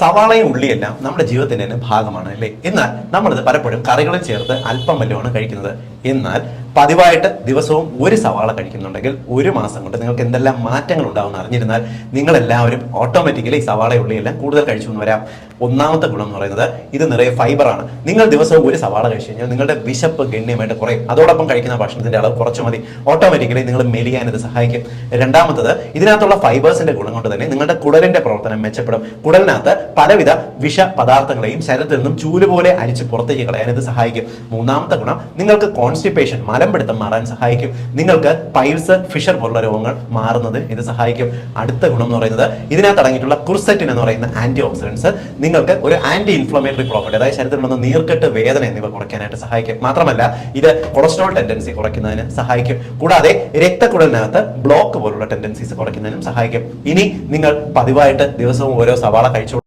സവാളയും ഉള്ളിയെല്ലാം നമ്മുടെ ജീവിതത്തിന്റെ തന്നെ ഭാഗമാണ് അല്ലേ? എന്നാൽ നമ്മളിത് പലപ്പോഴും കറികളിൽ ചേർത്ത് അല്പം വല്ലതുമാണ് കഴിക്കുന്നത്. എന്നാൽ പതിവായിട്ട് ദിവസവും ഒരു സവാള കഴിക്കുന്നുണ്ടെങ്കിൽ ഒരു മാസം കൊണ്ട് നിങ്ങൾക്ക് എന്തെല്ലാം മാറ്റങ്ങൾ ഉണ്ടാവും അറിഞ്ഞിരുന്നാൽ നിങ്ങൾ എല്ലാവരും ഓട്ടോമാറ്റിക്കലി സവാള ഉള്ളിയെല്ലാം കൂടുതൽ കഴിച്ചു എന്ന് വരാം. ഒന്നാമത്തെ ഗുണം എന്ന് പറയുന്നത് ഇത് നിറയെ ഫൈബറാണ് നിങ്ങൾ ദിവസവും ഒരു സവാള കഴിച്ചു കഴിഞ്ഞാൽ നിങ്ങളുടെ വിശപ്പ് ഗണ്യമായിട്ട് കുറയും. അതോടൊപ്പം കഴിക്കുന്ന ഭക്ഷണത്തിന്റെ അളവ് കുറച്ച് മതി. ഓട്ടോമാറ്റിക്കലി നിങ്ങൾ മെലിയാൻ ഇത് സഹായിക്കും. രണ്ടാമത്തത് ഇതിനകത്തുള്ള ഫൈബേഴ്സിന്റെ ഗുണം കൊണ്ട് തന്നെ നിങ്ങളുടെ കുടലിന്റെ പ്രവർത്തനം മെച്ചപ്പെടും. കുടലിനകത്ത് പലവിധ വിഷ പദാർത്ഥങ്ങളെയും ശരീരത്തിൽ നിന്നും ചൂൽ പോലെ അരിച്ച് പുറത്തേക്ക് കളയാൻ ഇത് സഹായിക്കും. മൂന്നാമത്തെ ഗുണം നിങ്ങൾക്ക് കോൺസ്റ്റിപ്പേഷൻ മലമ്പിടുത്തം മാറാൻ സഹായിക്കും. നിങ്ങൾക്ക് പൈൽസ് ഫിഷർ പോലുള്ള രോഗങ്ങൾ മാറുന്നത് ഇത് സഹായിക്കും. അടുത്ത ഗുണം എന്ന് പറയുന്നത് ഇതിനകത്ത് അടങ്ങിയിട്ടുള്ള കുർസെറ്റിൻ എന്ന് പറയുന്ന ആന്റി ഓക്സിഡൻസ് നിങ്ങൾക്ക് ഒരു ആന്റി ഇൻഫ്ലമേറ്ററി പ്രോപ്പർട്ടി അതായത് ശരീരത്തിലുള്ള നീർക്കെട്ട് വേദന എന്നിവ കുറയ്ക്കാനായിട്ട് സഹായിക്കും. മാത്രമല്ല ഇത് കൊളസ്ട്രോൾ ടെൻഡൻസി കുറയ്ക്കുന്നതിന് സഹായിക്കും. കൂടാതെ രക്തക്കുഴലിനകത്ത് ബ്ലോക്ക് പോലുള്ള ടെൻഡൻസീസ് കുറയ്ക്കുന്നതിനും സഹായിക്കും. ഇനി നിങ്ങൾ പതിവായിട്ട് ദിവസവും ഓരോ സവാള കഴിച്ചുകൊണ്ട്